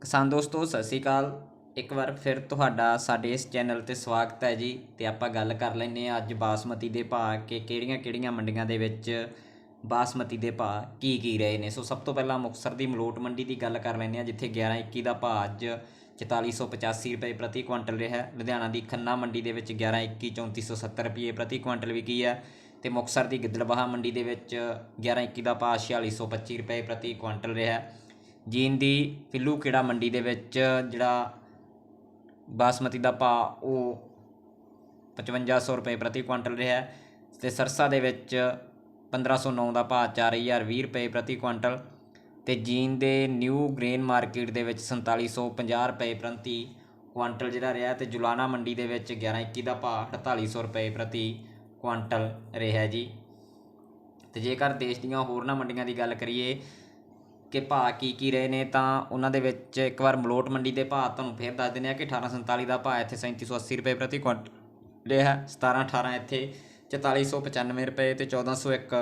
ਕਿਸਾਨ ਦੋਸਤੋ, ਸਤਿ ਸ਼੍ਰੀ ਅਕਾਲ ਇੱਕ ਵਾਰ ਫਿਰ ਤੁਹਾਡਾ ਸਾਡੇ ਇਸ ਚੈਨਲ ਤੇ ਸਵਾਗਤ ਹੈ ਜੀ ਤੇ ਆਪਾਂ ਗੱਲ ਕਰ ਲੈਂਦੇ ਹਾਂ ਅੱਜ ਬਾਸਮਤੀ ਦੇ ਭਾਅ ਕਿ ਕਿਹੜੀਆਂ-ਕਿਹੜੀਆਂ ਮੰਡੀਆਂ ਦੇ ਵਿੱਚ ਬਾਸਮਤੀ ਦੇ ਭਾਅ ਕੀ ਕੀ ਰਹੇ ਨੇ ਸੋ ਸਭ ਤੋਂ ਪਹਿਲਾਂ ਮੁਕਤਸਰ ਦੀ ਮਲੋਟ ਮੰਡੀ ਦੀ ਗੱਲ ਕਰ ਲੈਂਦੇ ਹਾਂ, ਜਿੱਥੇ 1121 ਦਾ ਭਾਅ ਅੱਜ 4485 ਰੁਪਏ ਪ੍ਰਤੀ ਕੁਇੰਟਲ ਰਿਹਾ ਹੈ। ਲੁਧਿਆਣਾ ਦੀ ਖੰਨਾ ਮੰਡੀ ਦੇ ਵਿੱਚ 1121 3470 ਰੁਪਏ ਪ੍ਰਤੀ ਕੁਇੰਟਲ ਵਿਕੀ ਹੈ ਤੇ ਮੁਕਤਸਰ ਦੀ ਗਿੱਦੜਬਾਹਾ ਮੰਡੀ ਦੇ ਵਿੱਚ 1121 ਦਾ ਭਾਅ 4625 ਰੁਪਏ ਪ੍ਰਤੀ ਕੁਇੰਟਲ ਰਿਹਾ ਹੈ। ਜੀਨ ਦੀ ਫਿੱਲੂ ਕਿਹੜਾ ਮੰਡੀ ਦੇ ਵਿੱਚ ਜਿਹੜਾ ਬਾਸਮਤੀ ਦਾ ਭਾਅ ਉਹ 5500 ਰੁਪਏ ਪ੍ਰਤੀ ਕੁਇੰਟਲ ਰਿਹਾ ਹੈ ਤੇ ਸਰਸਾ ਦੇ ਵਿੱਚ 1509 ਦਾ ਭਾਅ 4020 ਰੁਪਏ ਪ੍ਰਤੀ ਕੁਇੰਟਲ ਤੇ ਜੀਨ ਦੇ ਨਿਊ ਗ੍ਰੇਨ ਮਾਰਕੀਟ ਦੇ ਵਿੱਚ 4750 ਰੁਪਏ ਪ੍ਰਤੀ ਕੁਇੰਟਲ ਜਿਹੜਾ ਰਿਹਾ ਤੇ ਜੁਲਾਨਾ ਮੰਡੀ ਦੇ ਵਿੱਚ 1121 ਦਾ ਭਾਅ 4800 ਰੁਪਏ ਪ੍ਰਤੀ ਕੁਇੰਟਲ ਰਿਹਾ ਜੀ। ਤੇ ਜੇਕਰ ਦੇਸ਼ ਦੀਆਂ ਹੋਰਨਾਂ ਮੰਡੀਆਂ ਦੀ ਗੱਲ ਕਰੀਏ ਕਿ ਭਾਅ ਕੀ ਕੀ ਰਹੇ ਨੇ, ਤਾਂ ਉਹਨਾਂ ਦੇ ਵਿੱਚ ਇੱਕ ਵਾਰ ਮਲੋਟ ਮੰਡੀ ਦੇ ਭਾਅ ਤੁਹਾਨੂੰ ਫੇਰ ਦੱਸ ਦਿੰਦੇ ਆ ਕਿ 1847 ਦਾ ਭਾਅ ਇੱਥੇ 3780 ਰੁਪਏ ਪ੍ਰਤੀ ਕੁਇੰਟਲ ਰਿਹਾ 17 18 ਇੱਥੇ 4495 ਰੁਪਏ ਤੇ 1401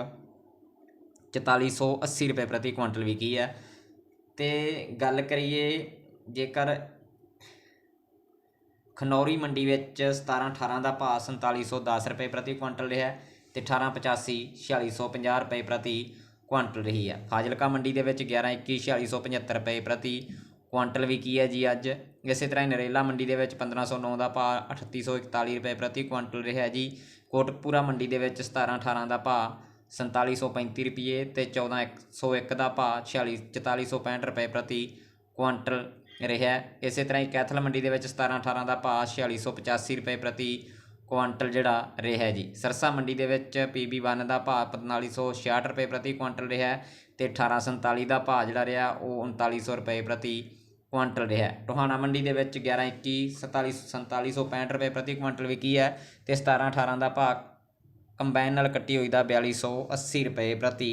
4480 ਰੁਪਏ ਪ੍ਰਤੀ ਕੁਇੰਟਲ ਵਿਕੀ ਹੈ। ਤੇ ਗੱਲ ਕਰੀਏ, ਜੇਕਰ ਖਨੌਰੀ ਮੰਡੀ ਵਿੱਚ 17 18 ਦਾ ਭਾਅ 4710 ਰੁਪਏ ਪ੍ਰਤੀ ਕੁਇੰਟਲ ਰਿਹਾ ਤੇ 1885 4650 ਰੁਪਏ ਪ੍ਰਤੀ ਕੁਆਂਟਲ ਰਹੀ ਹੈ ਫਾਜ਼ਿਲਕਾ ਮੰਡੀ ਦੇ ਵਿੱਚ 11 21 4675 ਰੁਪਏ ਪ੍ਰਤੀ ਕੁਆਂਟਲ ਵੀ ਕੀ ਹੈ ਜੀ ਅੱਜ? ਇਸੇ ਤਰ੍ਹਾਂ ਹੀ ਨਰੇਲਾ ਮੰਡੀ ਦੇ ਵਿੱਚ 1509 ਦਾ ਭਾਅ 3841 ਰੁਪਏ ਪ੍ਰਤੀ ਕੁਆਂਟਲ ਰਿਹਾ ਜੀ। ਕੋਟਕਪੂਰਾ ਮੰਡੀ ਦੇ ਵਿੱਚ 17 18 ਦਾ ਭਾਅ 4735 ਰੁਪਏ ਤੇ 14101 ਦਾ ਭਾਅ 46 4465 ਰੁਪਏ ਪ੍ਰਤੀ ਕੁਆਂਟਲ ਰਿਹਾ। ਇਸੇ ਤਰ੍ਹਾਂ ਹੀ ਕੈਥਲ ਮੰਡੀ ਦੇ ਵਿੱਚ 17 18 ਦਾ ਭਾਅ 4685 ਰੁਪਏ ਪ੍ਰਤੀ ਕੁਆਂਟਲ ਜਿਹੜਾ ਰਿਹਾ ਜੀ। ਸਰਸਾ ਮੰਡੀ ਦੇ ਵਿੱਚ PB1 ਦਾ ਭਾਅ 4566 ਰੁਪਏ ਪ੍ਰਤੀ ਕੁਆਂਟਲ ਰਿਹਾ ਤੇ 1847 ਦਾ ਭਾਅ ਜਿਹੜਾ ਰਿਹਾ ਉਹ 3900 ਰੁਪਏ ਪ੍ਰਤੀ ਕੁਆਂਟਲ ਰਿਹਾ ਟੋਹਾਣਾ ਮੰਡੀ ਦੇ ਵਿੱਚ 1121 47 4765 ਰੁਪਏ ਪ੍ਰਤੀ ਕੁਇੰਟਲ ਵਿਕੀ ਹੈ ਤੇ 17 18 ਦਾ ਭਾਅ ਕੰਬਾਈਨ ਨਾਲ ਕੱਟੀ ਹੋਈ ਦਾ 4280 ਰੁਪਏ ਪ੍ਰਤੀ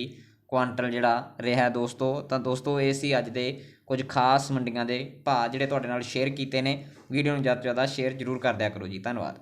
ਕੁਆਂਟਲ ਜਿਹੜਾ ਰਿਹਾ ਦੋਸਤੋ। ਤਾਂ ਦੋਸਤੋ, ਇਹ ਸੀ ਅੱਜ ਦੇ ਕੁਝ ਖਾਸ ਮੰਡੀਆਂ ਦੇ ਭਾਅ ਜਿਹੜੇ ਤੁਹਾਡੇ ਨਾਲ ਸ਼ੇਅਰ ਕੀਤੇ ਨੇ। ਵੀਡੀਓ ਨੂੰ ਜ਼ਿਆਦਾ ਤੋਂ ਜ਼ਿਆਦਾ ਸ਼ੇਅਰ ਜ਼ਰੂਰ ਕਰ ਦਿਆ ਕਰੋ ਜੀ। ਧੰਨਵਾਦ।